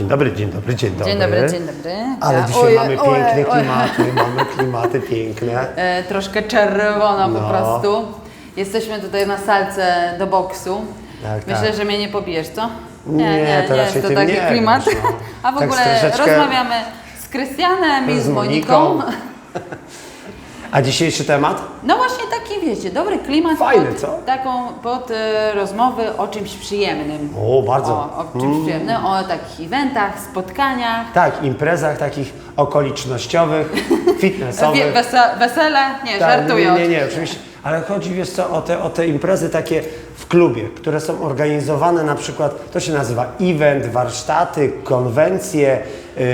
Dzień dobry, dzień dobry, dzień dobry. Dzień dobry, dzień dobry. Ale Ja- dzisiaj oj, mamy oj, piękne oj. klimaty, mamy klimaty piękne. E, troszkę czerwona po No. prostu. Jesteśmy tutaj na salce do boksu. Tak, Myślę, tak. że mnie nie pobijesz, co? Nie, to raczej jest to ty taki mnie klimat. no. A w Tak ogóle troszeczkę- rozmawiamy z Krystianem i z, Z Moniką. A dzisiejszy temat? No właśnie taki, wiecie, dobry klimat Fajny, pod, co? taką pod e, rozmowy o czymś przyjemnym. O, bardzo. O, o czymś przyjemnym, o takich eventach, spotkaniach. Tak, imprezach takich okolicznościowych, fitnessowych. Wese, wesele? Nie, Tak, żartuję. Nie, nie, nie, oczywiście. Ale chodzi, wiesz co, o te, o te imprezy takie w klubie, które są organizowane na przykład, to się nazywa event, warsztaty, konwencje, yy,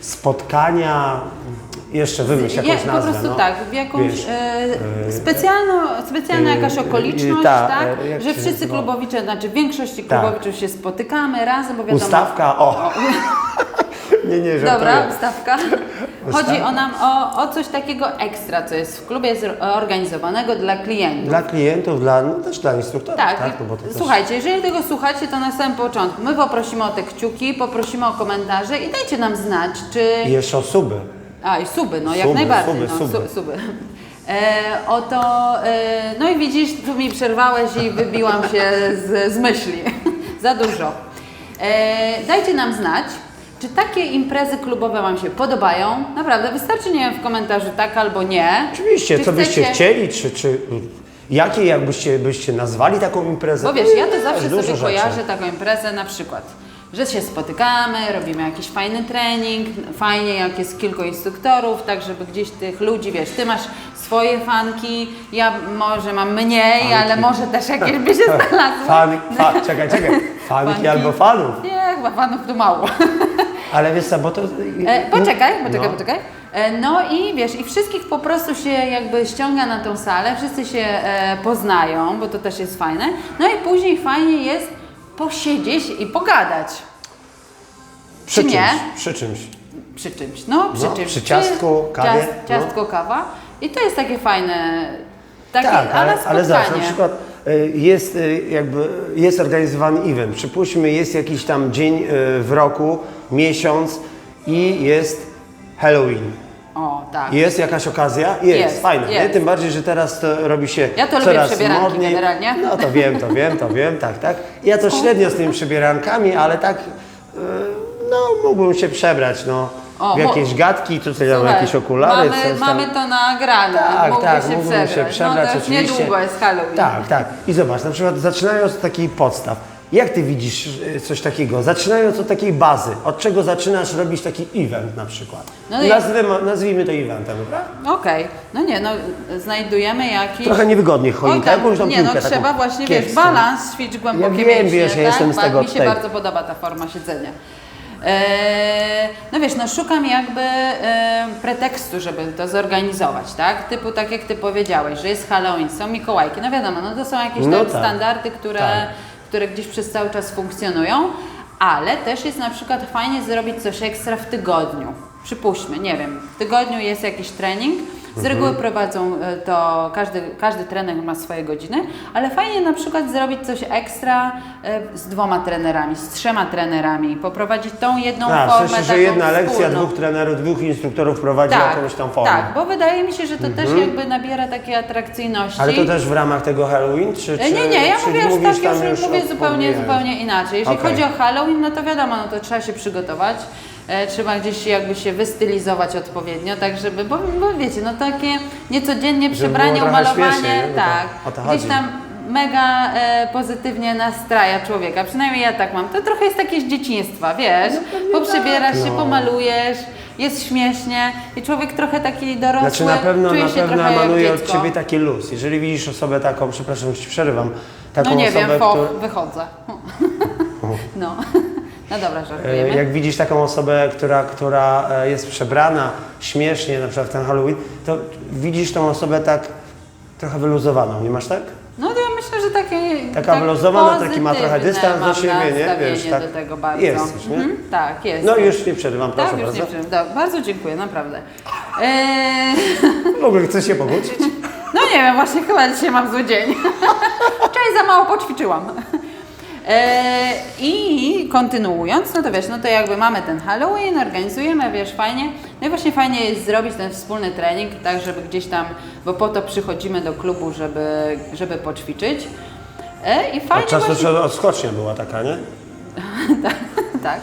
spotkania, jeszcze wymyśl jakąś Je, po nazwę. prostu no. tak, w jakąś Wiesz, e, specjalną, specjalna e, jakaś e, okoliczność, ta, tak, e, jak że wszyscy nazywa? klubowicze, znaczy większość Tak. klubowiczów się spotykamy razem, bo wiadomo... Ustawka, o! nie, nie, żartuję. Dobra, ustawka. Chodzi o nam o, o coś takiego ekstra, co jest w klubie zor- organizowanego dla klientów. Dla klientów, dla, no też dla instruktorów, tak? Tak, no bo to też... słuchajcie, jeżeli tego słuchacie, to na samym początku my poprosimy o te kciuki, poprosimy o komentarze i dajcie nam znać, czy... Jeszcze osoby. A i suby, no jak Suby, najbardziej. suby, no, suby. su- suby. E, oto, e, no i widzisz, tu mi przerwałeś i wybiłam się z, z myśli. Za dużo. E, dajcie nam znać, czy takie imprezy klubowe Wam się podobają. Naprawdę, wystarczy, nie wiem, w komentarzu tak albo nie. Oczywiście, Czy co byście chcecie- chcieli, czy, czy jakie jakbyście byście nazwali taką imprezę? Bo wiesz, ja to Jest zawsze dużo sobie rzeczy. kojarzę taką imprezę na przykład, że się spotykamy, robimy jakiś fajny trening, fajnie jak jest kilku instruktorów, tak żeby gdzieś tych ludzi, wiesz, ty masz swoje fanki, ja może mam mniej, Fanki. ale może też jakieś by się znalazły. Fan, fa, czekaj, czekaj. Fanki, Fanki. albo fanów. Nie, chyba fanów tu mało. Ale wiesz co, bo to... E, poczekaj, poczekaj, No. poczekaj. E, no i wiesz, i wszystkich po prostu się jakby ściąga na tą salę, wszyscy się e, poznają, bo to też jest fajne. No i później fajnie jest posiedzieć i pogadać. Przy czy czymś, nie? przy czymś. Przy czymś, no przy No, czymś. przy ciastku, kawie, Ciast, no. ciastko, kawa. I to jest takie fajne, takie, Tak, ale, ale zobacz, na przykład y, jest y, jakby, jest organizowany event, przypuśćmy jest jakiś tam dzień y, w roku, miesiąc i jest Halloween. O, tak. Jest jakaś okazja? Jest, Jest, fajne. Nie? jest. Tym bardziej, że teraz to robi się Ja to lubię coraz przebieranki modniej. generalnie. No to wiem, to wiem, to wiem, tak, tak. Ja to średnio z tymi przebierankami, ale tak, y, no mógłbym się przebrać, no. O, w mo- jakieś gadki, tutaj mam Słuchaj, jakieś okulary, Mamy, coś tam. mamy to nagrane. Tak, Mógłby tak, się mógłbym przebrać. się przebrać no to już oczywiście. niedługo jest Halloween. Tak, tak. I zobacz, na przykład zaczynając od takich podstaw, jak ty widzisz y, coś takiego? Zaczynając od takiej bazy, od czego zaczynasz robić taki event na przykład? No i- Nazwijmy, nazwijmy to eventem, dobra? Okej, no nie, no znajdujemy jakiś... Trochę niewygodnie Oj, jakąś tam nie, piłkę no taką trzeba właśnie, wiesz, kiepską. balans, ćwicz głębokie Ja wiem, mięśnie, wiesz, ja tak? jestem z Ba- tego Mi się bardzo podoba ta forma siedzenia. Eee, no wiesz, no szukam jakby e, pretekstu, żeby to zorganizować, tak? Typu tak jak Ty powiedziałeś, że jest Halloween, są Mikołajki, no wiadomo, no to są jakieś No tam tak. standardy, które, Tak. Które gdzieś przez cały czas funkcjonują, ale też jest na przykład fajnie zrobić coś ekstra w tygodniu. Przypuśćmy, nie wiem, w tygodniu jest jakiś trening, z Mhm. reguły prowadzą e, to, każdy, każdy trener ma swoje godziny, ale fajnie na przykład zrobić coś ekstra e, z dwoma trenerami, z trzema trenerami, poprowadzić tą jedną A, w formę sensie, że taką jedna lekcja, wspólną. dwóch trenerów, dwóch instruktorów prowadzi jakąś tam formę. tak, bo wydaje mi się, że to też jakby nabiera takiej atrakcyjności. Ale to też w ramach tego Halloween, czy, E, czy Nie, nie, ja czy mówię mówisz tak, tam już, mówię od- zupełnie, zupełnie inaczej. Jeżeli Okej. chodzi o Halloween, no to wiadomo, no to trzeba się przygotować. E, trzeba gdzieś jakby się wystylizować odpowiednio, tak żeby, bo, bo wiecie, no takie niecodziennie przebranie, umalowanie, to tak, gdzieś tam mega e, pozytywnie nastraja człowieka, przynajmniej ja tak mam. To trochę jest takie z dzieciństwa, wiesz, poprzebierasz się, no. pomalujesz, jest śmiesznie i człowiek trochę taki dorosły, Znaczy na pewno, czuje na się pewno emanuje od. Ciebie taki luz. Jeżeli widzisz osobę taką, przepraszam, że Ci przerywam, taką No nie osobę, wiem, fo, która... wychodzę. No. no dobra, E, żartujemy. Jak widzisz taką osobę, która, która e, jest przebrana śmiesznie, na przykład w ten Halloween, to widzisz tą osobę tak trochę wyluzowaną, nie masz tak? No to ja myślę, że takie Taka tak wyluzowana, taki ma trochę dystans do siebie, nie? Wiesz, tak do tego bardzo. jesteś, nie? Mhm, tak, jest. No już nie przerywam, proszę tak, już nie bardzo. Tak, bardzo dziękuję, naprawdę. Eee, W ogóle chcesz się pobudzić? no nie wiem, właśnie chyba dzisiaj mam zły dzień. Wczoraj za mało poćwiczyłam. E, I kontynuując, no to wiesz, no to jakby mamy ten Halloween, organizujemy, wiesz, fajnie. No i właśnie fajnie jest zrobić ten wspólny trening, tak żeby gdzieś tam, bo po to przychodzimy do klubu, żeby, żeby poćwiczyć. E, I fajnie czasu właśnie... odskocznia była taka, nie? tak.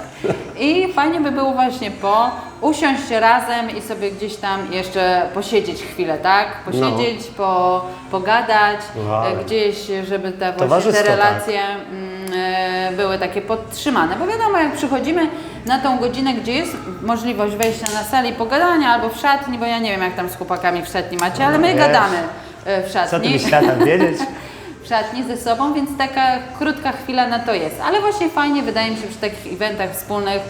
I fajnie by było właśnie po usiąść razem i sobie gdzieś tam jeszcze posiedzieć chwilę, tak? Posiedzieć, po, pogadać, Wow. e, gdzieś, żeby te właśnie te tak. relacje e, były takie podtrzymane. Bo wiadomo, jak przychodzimy na tą godzinę, gdzie jest możliwość wejścia na salę i pogadania albo w szatni, bo ja nie wiem, jak tam z chłopakami w szatni macie, ale my wiesz. gadamy e, w Co ty szatni byś chciała tam wiedzieć? w szatni ze sobą, więc taka krótka chwila na to jest. Ale właśnie fajnie, wydaje mi się, przy takich eventach wspólnych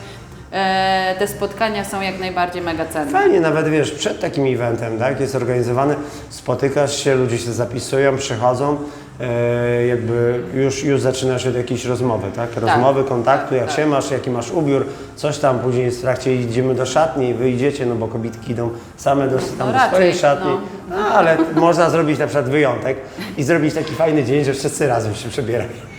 e, te spotkania są jak najbardziej mega cenne. Fajnie, nawet wiesz, przed takim eventem, tak, jest organizowany, spotykasz się, ludzie się zapisują, przychodzą, e, jakby już, już zaczyna się od jakiejś rozmowy, tak? Rozmowy, kontaktu, jak tak. się masz, jaki masz ubiór, coś tam, później w trakcie idziemy do szatni, wyjdziecie, no bo kobietki idą same do, tam do raczej, swojej szatni, no. no, ale można zrobić na przykład wyjątek i zrobić taki fajny dzień, że wszyscy razem się przebierają.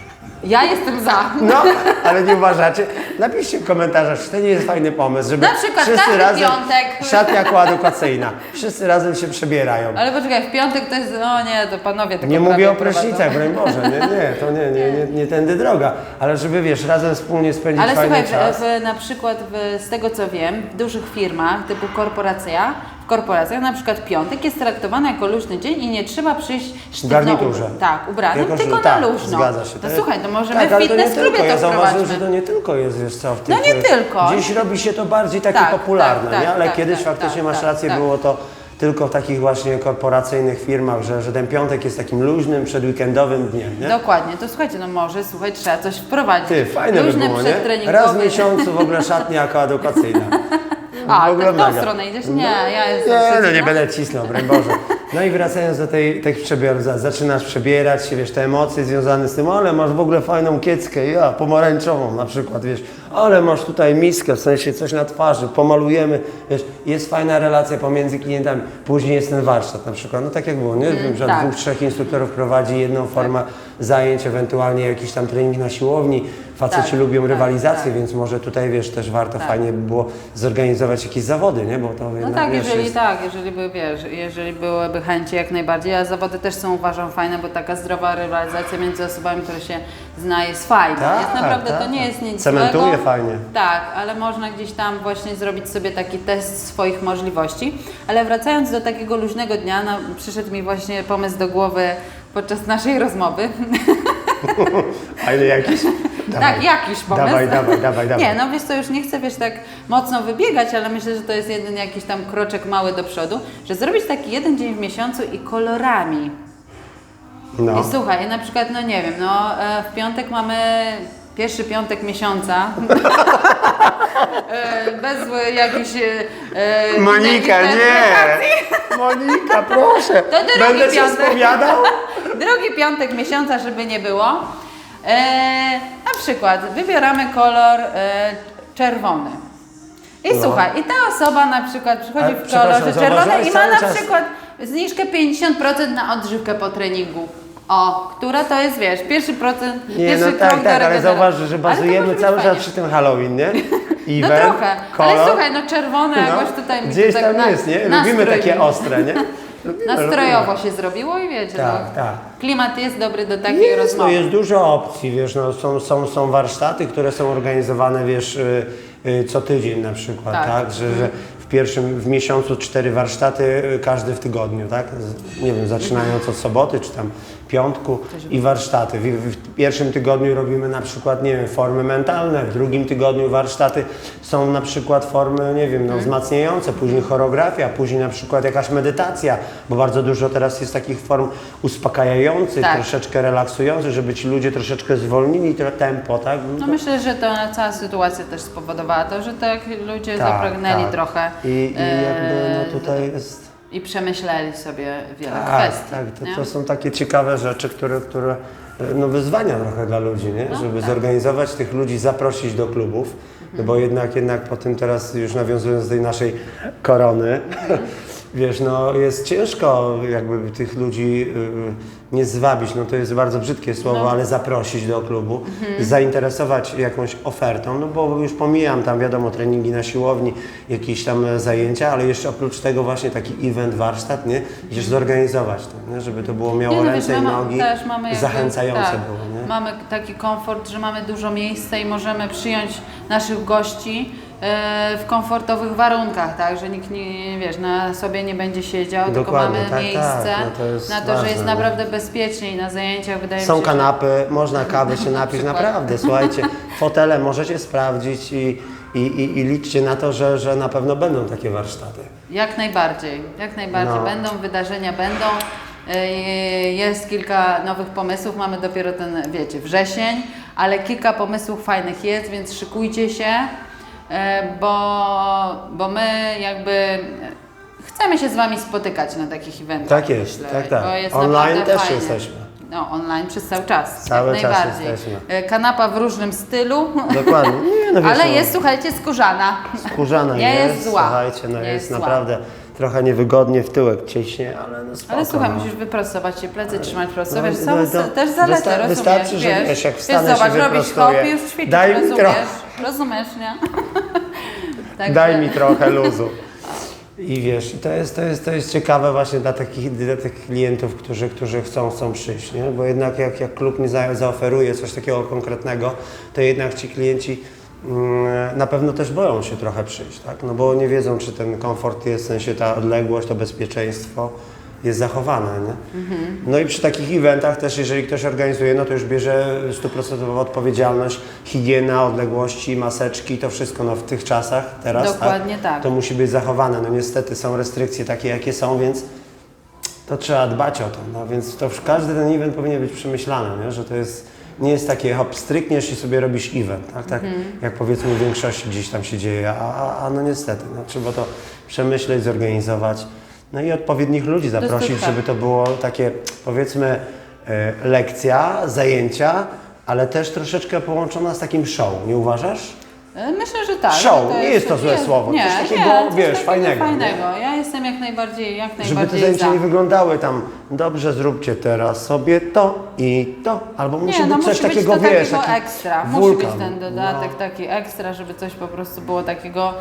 Ja jestem za. No, ale nie uważacie? Napiszcie w komentarzach, czy to nie jest fajny pomysł, żeby Na przykład wszyscy każdy razem, piątek. szatnia koadukacyjna, wszyscy razem się przebierają. Ale poczekaj, w piątek to jest, o nie, to panowie tylko Nie mówię prawie o prysznicach, prowadzą. broń Boże, nie, nie, to nie, nie, nie, nie tędy droga, ale żeby wiesz, razem wspólnie spędzić Ale fajny słuchaj, czas. w, w, na przykład w, z tego co wiem, w dużych firmach typu korporacja, w korporacjach na przykład piątek jest traktowany jako luźny dzień i nie trzeba przyjść sztywno garniturze. Tak, ubranym, tylko tak, na luźno. Zgadza się. To słuchaj, to możemy tak, w ale to nie fitness klubie Ja to zauważyłem, wprowadźmy. że to nie tylko jest, wiesz co, w tych... No nie tylko. Gdzieś robi się to bardziej takie Tak, popularne, tak, nie? tak, Ale tak, kiedyś tak, faktycznie tak, masz tak, rację, tak. było to tylko w takich właśnie korporacyjnych firmach, że, że ten piątek jest takim luźnym, przedweekendowym dniem, nie? Dokładnie, to słuchajcie, no może, słuchaj, trzeba coś wprowadzić. Ty, fajne by Luźny było, nie? Raz w miesiącu w ogóle szatnia koedukacyjna. A, W w tą stronę idziesz? Nie, ja jestem Nie, no nie będę cisnął, broń Boże. No i wracając do tej, tych przebiorów, za- zaczynasz przebierać się, wiesz, te emocje związane z tym, ale masz w ogóle fajną kieckę, ja, pomarańczową na przykład, wiesz, ale masz tutaj miskę, w sensie coś na twarzy, pomalujemy, wiesz, jest fajna relacja pomiędzy klientami. Później jest ten warsztat na przykład, no tak jak było, nie? Wiem, że tak. dwóch, trzech instruktorów prowadzi jedną formę zajęć, ewentualnie jakiś tam trening na siłowni. Faceci Tak, lubią tak, rywalizację, tak. więc może tutaj, wiesz, też warto fajnie by było zorganizować jakieś zawody, nie? Bo to No jednak, tak, wiesz, jeżeli jest... tak, jeżeli by wiesz, jeżeli byłyby chęci jak najbardziej, a zawody też są uważam fajne, bo taka zdrowa rywalizacja między osobami, które się zna jest fajna. Tak, jest naprawdę tak. to nie jest nic Cementuje złego. Fajnie. Tak, ale można gdzieś tam właśnie zrobić sobie taki test swoich możliwości. Ale wracając do takiego luźnego dnia, no, przyszedł mi właśnie pomysł do głowy podczas naszej rozmowy. Fajny jakiś? Dawaj. Tak, jakiś pomysł. Dawaj, dawaj, dawaj, dawaj. Nie, no wiesz co, już nie chcę, wiesz, tak mocno wybiegać, ale myślę, że to jest jeden jakiś tam kroczek mały do przodu, że zrobić taki jeden dzień w miesiącu i kolorami. No. I słuchaj, na przykład, no nie wiem, no e, w piątek mamy pierwszy piątek miesiąca. E, Bez e, jakichś... e, innych Monika, nie! Monika, proszę! To drugi Będę się piątek. spowiadał? Drugi piątek miesiąca, żeby nie było. E, na przykład wybieramy kolor e, czerwony. I No. słuchaj, i ta osoba na przykład przychodzi Ale w kolorze czerwonym i ma na przykład zniżkę 50% na odżywkę po treningu. O, która to jest, wiesz, pierwszy procent, Nie, pierwszy no krok tak, do tak, ale regeneracji. zauważ, że Ale to bazujemy może być cały czas fajnie. przy tym Halloween, nie? No Event, trochę, kolor. ale słuchaj, no czerwone no, jakoś tutaj mi Gdzieś tak tam na- jest, nie? Lubimy nastrój takie mi- ostre, nie? Lubimy, Nastrojowo się zrobiło i wiecie, Tak, no, tak. klimat jest dobry do takiej Jest, no rozmowy. jest dużo opcji, wiesz, no, są, są, są warsztaty, które są organizowane, wiesz, y, y, co tydzień na przykład, Tak. tak, Że, że w pierwszym, w miesiącu cztery warsztaty, y, każdy w tygodniu, tak, Z- nie wiem, zaczynając od soboty, czy tam piątku i warsztaty. W, w pierwszym tygodniu robimy na przykład, nie wiem, formy mentalne, w drugim tygodniu warsztaty są na przykład formy, nie wiem, Mhm. no, wzmacniające, później choreografia, później na przykład jakaś medytacja, bo bardzo dużo teraz jest takich form uspokajających, Tak. troszeczkę relaksujących, żeby ci ludzie troszeczkę zwolnili to tempo, tak? No myślę, że to cała sytuacja też spowodowała to, że tak ludzie Tak, zapragnęli tak. trochę I, i jakby e, no tutaj jest... i przemyśleli sobie wiele Tak, kwestii. tak, to, to są takie ciekawe rzeczy, które, które no wyzwania trochę dla ludzi, nie? No, żeby tak. zorganizować tych ludzi, zaprosić do klubów, no bo jednak, jednak po tym teraz już nawiązując do tej naszej korony, Mhm. wiesz, no jest ciężko jakby tych ludzi, y, nie zwabić, no to jest bardzo brzydkie słowo, ale zaprosić do klubu, zainteresować jakąś ofertą, no bo już pomijam tam wiadomo treningi na siłowni, jakieś tam e, zajęcia, ale jeszcze oprócz tego właśnie taki event, warsztat, nie? Gdzieś zorganizować to, nie? żeby to było miało Nie, no wiesz, ręce i mamy- nogi, też mamy jakby- zachęcające tak, było, nie? Mamy taki komfort, że mamy dużo miejsca i możemy przyjąć naszych gości w komfortowych warunkach, tak, że nikt nie, wiesz, na sobie nie będzie siedział, tylko Dokładnie, mamy tak, miejsce tak, no to jest na to, ważne, że jest nie? naprawdę bezpiecznie i na zajęciach wydaje mi Są się, że- kanapy, można kawy się napić, przykład. naprawdę, słuchajcie, fotele możecie sprawdzić i, i, i, i liczcie na to, że, że na pewno będą takie warsztaty. Jak najbardziej, jak najbardziej. No. Będą wydarzenia, będą. E, Jest kilka nowych pomysłów, mamy dopiero ten, wiecie, wrzesień, ale kilka pomysłów fajnych jest, więc szykujcie się, e, bo, bo my jakby e, chcemy się z Wami spotykać na takich eventach. Tak jest, myślę, tak, tak. Jest Online też fajnie. jesteśmy. No, online przez cały czas. Cały jak czas najbardziej. jesteśmy. E, Kanapa w różnym stylu, Dokładnie. Nie, no ale no, jest, słuchajcie, skórzana. Skórzana nie jest, jest zła. słuchajcie, no Nie jest, jest naprawdę trochę niewygodnie w tyłek ciśnie, ale no spoko, Ale słuchaj, no. musisz wyprostować się, plecy trzymać prosto, No, wiesz, no, są to s- też zalety, wysta- rozumiesz, wystarczy, że wiesz, wiesz, jak wiesz, wstanę się zobacz, robisz wyprostuję. hop i już ćwiczysz, Daj mi rozumiesz, trochę. rozumiesz, nie? Także- Daj mi trochę luzu. I wiesz, i to jest, to jest, to jest ciekawe właśnie dla takich, dla tych klientów, którzy, którzy chcą, chcą przyjść, nie? Bo jednak jak, jak klub mi za, zaoferuje coś takiego konkretnego, to jednak ci klienci na pewno też boją się trochę przyjść, tak? No bo nie wiedzą, czy ten komfort jest, w sensie ta odległość, to bezpieczeństwo jest zachowane, nie? No i przy takich eventach też, jeżeli ktoś organizuje, no to już bierze stuprocentową odpowiedzialność, higiena, odległości, maseczki, to wszystko no, w tych czasach teraz, Dokładnie tak. to musi być zachowane. No niestety są restrykcje takie, jakie są, więc to trzeba dbać o to. No więc to każdy ten event powinien być przemyślany, nie? że to jest, nie jest takie hop, strykniesz i sobie robisz event, tak, tak Mhm. jak powiedzmy w większości gdzieś tam się dzieje, a, a, a no niestety, no, trzeba to przemyśleć, zorganizować, no i odpowiednich ludzi zaprosić, żeby to było takie powiedzmy e, lekcja, zajęcia, ale też troszeczkę połączona z takim show, nie uważasz? Myślę, że tak. Show, nie jest to złe słowo, Nie, coś takiego, nie, coś wiesz, fajnego, nie? fajnego. Ja jestem jak najbardziej, jak Żeby te najbardziej zajęcia za. nie wyglądały tam, dobrze zróbcie teraz sobie to i to, albo musi Nie, no być coś musi być takiego, to wiesz, takiego taki ekstra. Musi wulkan. być ten dodatek No. taki ekstra, żeby coś po prostu było takiego.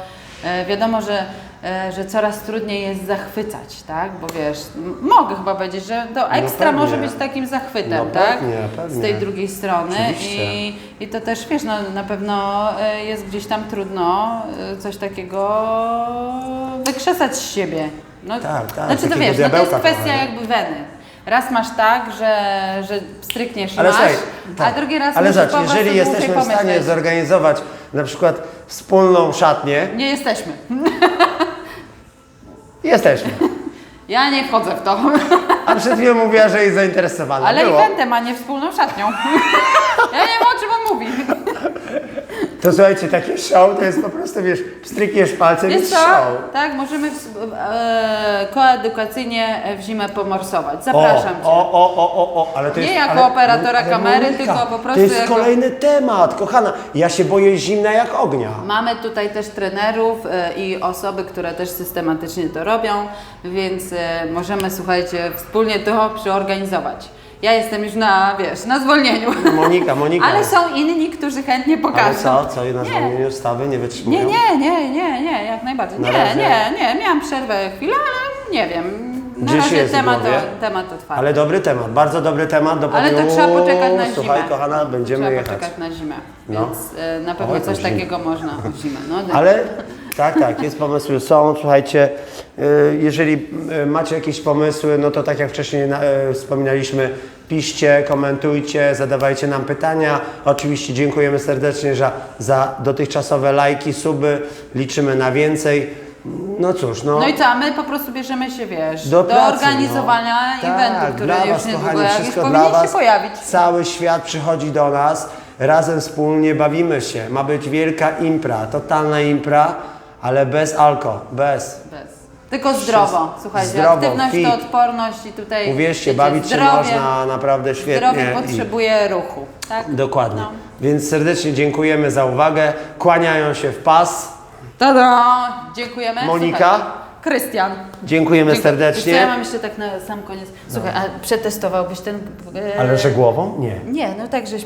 E, wiadomo, że, że coraz trudniej jest zachwycać, tak? Bo wiesz, mogę chyba powiedzieć, że to ekstra pewnie. może być takim zachwytem, No tak? pewnie, Z pewnie. tej drugiej strony. Oczywiście. I, I to też wiesz, no, na pewno e, jest gdzieś tam trudno e, coś takiego wykrzesać z siebie. No, Tak, tak, Znaczy to wiesz, no to jest kwestia jakby weny. Raz masz tak, że, że strykniesz i Ale masz, słuchaj, a tak. drugi raz Ale zobacz, jeżeli jesteśmy w stanie pomyśleć. zorganizować na przykład wspólną szatnię, Nie jesteśmy. jesteśmy. Ja nie wchodzę w to. A przed chwilą mówiła, że jest zainteresowana. Ale Było. eventem, a nie wspólną szatnią. Ja nie wiem o czym on mówi. To słuchajcie, takie show to jest po prostu, wiesz, strykniesz palcem i Wiesz co? show. Tak, możemy w, e, koedukacyjnie w zimę pomorsować. Zapraszam Cię. o, o, o, o, o, ale to Nie jest... jako ale, operatora ale kamery, Monika, tylko po prostu To jest jako- kolejny temat, kochana. Ja się boję zimna jak ognia. Mamy tutaj też trenerów e, i osoby, które też systematycznie to robią, więc e, możemy, słuchajcie, wspólnie to przeorganizować. Ja jestem już na, wiesz, na zwolnieniu. Monika, Monika. Ale są inni, którzy chętnie pokażą. Ale co? Co? Na Nie. zwolnieniu stawy nie wytrzymują? Nie, nie, nie, nie, nie, jak najbardziej. Na nie, razie- nie, nie, miałam przerwę chwilę, ale nie wiem. Na Gdzieś razie jest temat, o, temat otwarty. Ale dobry temat, bardzo dobry temat do Ale to trzeba poczekać na zimę. Słuchaj, kochana, będziemy Trzeba jechać. poczekać na zimę, No. więc e, na pewno Oj, coś zimno. takiego można w zimę. No, Ale tak, tak, jest pomysły, są. Słuchajcie, y, jeżeli y, macie jakieś pomysły, no to tak jak wcześniej y, wspominaliśmy, piszcie, komentujcie, zadawajcie nam pytania. Oczywiście dziękujemy serdecznie za, za dotychczasowe lajki, suby, liczymy na więcej. No cóż, no. No i co, a my po prostu bierzemy się, wiesz, do, do, pracy, organizowania no. eventu, tak, który dla już was, niedługo kochani, jak już powinien dla się was. pojawić. Cały świat przychodzi do nas, razem wspólnie bawimy się. Ma być wielka impra, totalna impra, ale bez alko, bez. Bez. Tylko zdrowo, słuchajcie, zdrowo, aktywność fit. to odporność i tutaj Uwierzcie, wiecie, bawić się zdrowie, można naprawdę świetnie. Zdrowie i- potrzebuje ruchu, tak? Dokładnie. No. Więc serdecznie dziękujemy za uwagę. Kłaniają się w pas. Tada! Dziękujemy. Monika? Słuchajcie, Krystian. Dziękujemy Dziękuję. Wiesz serdecznie. ja mam jeszcze tak na sam koniec. Słuchaj, a przetestowałbyś ten... e, Ale że głową? Nie. Nie, no tak, żeś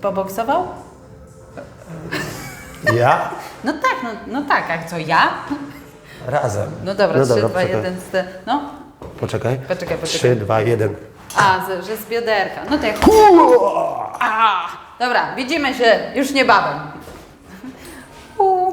poboksował? Ja? No tak, no, no tak, a co ja? Razem. No dobra, No 3, dobra, 2, poczekaj. 1, no. Poczekaj. Poczekaj, poczekaj. 3, 2, 1. A, że z bioderka. No to jak... Dobra, widzimy się już niebawem. U.